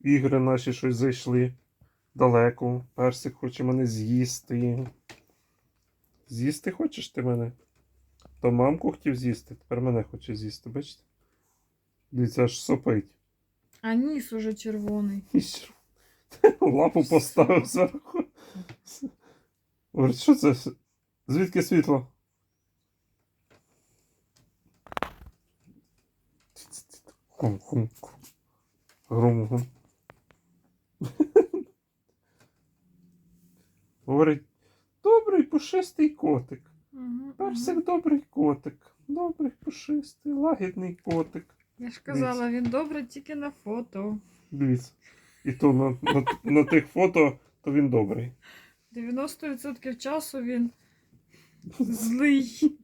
ігри наші щось зайшли далеко. Персик хоче мене з'їсти. З'їсти хочеш ти мене? То мамку хотів з'їсти, тепер мене хоче з'їсти, бачите? Дивіться, аж сопить. А ніс уже червоний. Лапу поставив зверху. Говорить, що це? Звідки світло? Хум-хум. Грум-гум. Говорить, добрий пушистий котик. Угу, Персик добрий котик. Добрий пушистий, лагідний котик. Я ж казала, він добре тільки на фото. Дивіться. І то на, на, на тих фото, то він добрий. 90% часу він злий.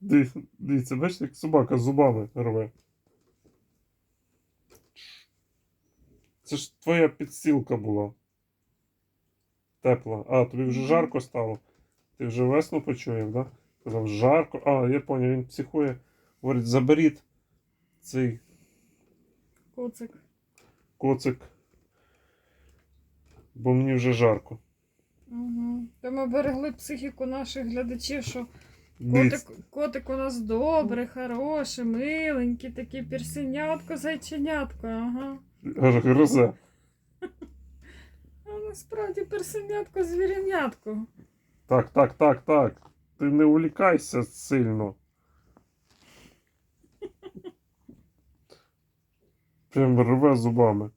Дивіться, дивіться, бачите, як собака з зубами рве. Це ж твоя підстілка була. Тепла. А, тобі вже жарко стало. Ти вже весну почуєв, да? Казав, жарко. А, я поняв, він психує. Говорить, заберіть цей Коцик. коцик. Бо мені вже жарко. Угу. То ми берегли психіку наших глядачів, що котик, котик у нас добрий, хороший, миленький, такий персенятко, зайченятко. Ага. Аж грозе. А насправді персенятко, звірянятко. Так, так, так, так. Ти не увлікайся сильно. Прям рве зубами.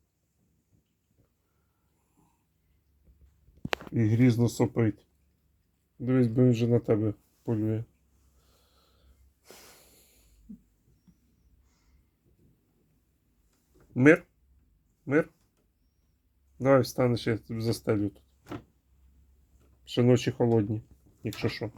І грізно сопить. Дивись, бо він вже на тебе полює. Мир? Мир? Давай встанеш, я тобі застелю тут. Ще ночі холодні, якщо що.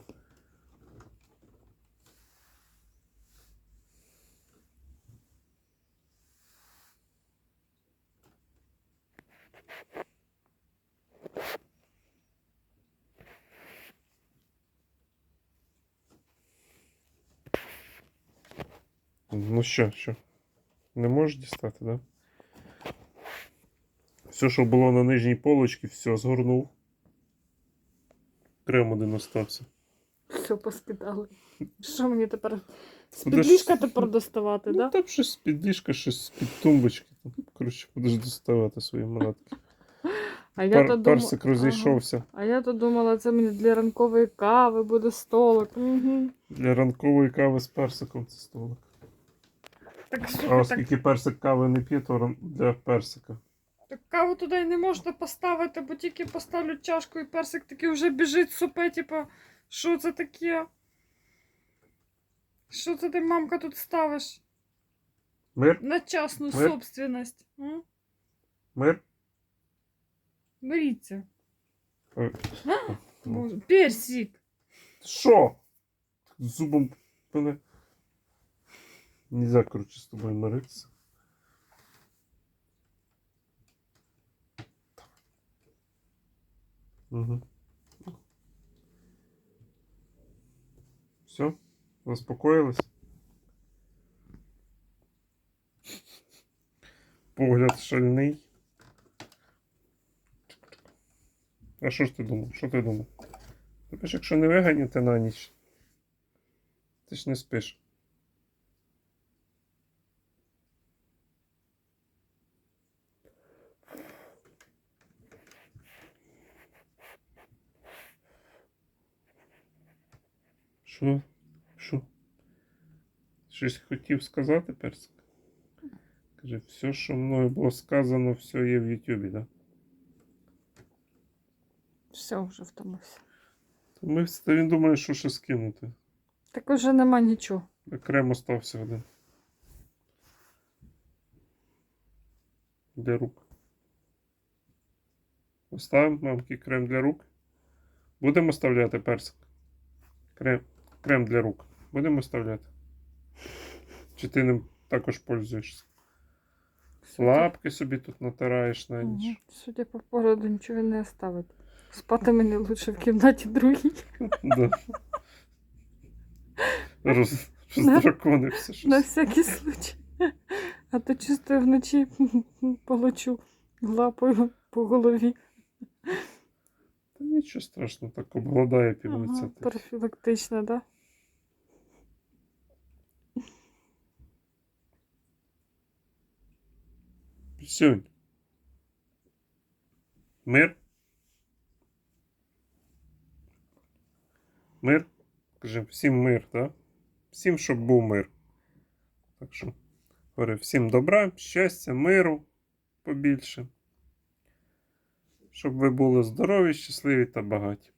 Ну що, що? Не можеш дістати, да? Все, що було на нижній полочці, все згорнув. Крем один остався. Все поскидали. Що мені тепер? З Будеш- підліжка тепер доставати, Ну, да? там щось з-під ліжка, щось з-під тумбочки. Там, коротше, будеш доставати свої манатки. А то думала. персик розійшовся. А я то думала, це мені для ранкової кави буде столик. Угу. Для ранкової кави з персиком це столик. Так, А слухай, так, оскільки персик кави не п'є, то ран- для персика. Так каву туди не можна поставити, бо тільки поставлю чашку і персик такий вже біжить супе, типу, що це таке? Що це ти, мамка, тут ставиш? Мир? На частну Ми- собственность. М? Мир? Беріться. Ой. Боже, Персик. Що? Зубом мене. Нельзя, коротше, з тобою миритися. Угу. Все? Заспокоїлись? Погляд шальний. А що ж ти думав? Що ти думав? Тобто, ж якщо не виганяти на ніч, ти ж не спиш. Що? Що? Щось хотів сказати, персик? Каже, все, що мною було сказано, все є в Ютубі, так? Да? Все, вже втомився. То Ми, та він думає, що ще скинути. Так уже нема нічого. Крем остався один. Для рук. Оставимо мамки крем для рук. Будемо оставляти персик. Крем, крем для рук. Будемо оставляти. Чи ти ним також пользуєшся? Лапки собі тут натираєш на ніч. Угу. Судя по погляду, нічого не оставить. Спати мені лучше в кімнаті другій. Роз, На- роздраконився На всякий случай. А то чисто вночі получу лапою по голові. Та нічого страшного, так обгладає півниця. Ага, профілактично, да? Пісюнь. Мир. Мир. Кажи, всім мир, так? Всім, щоб був мир. Так що, говорю, всім добра, щастя, миру побільше. Щоб ви були здорові, щасливі та багаті.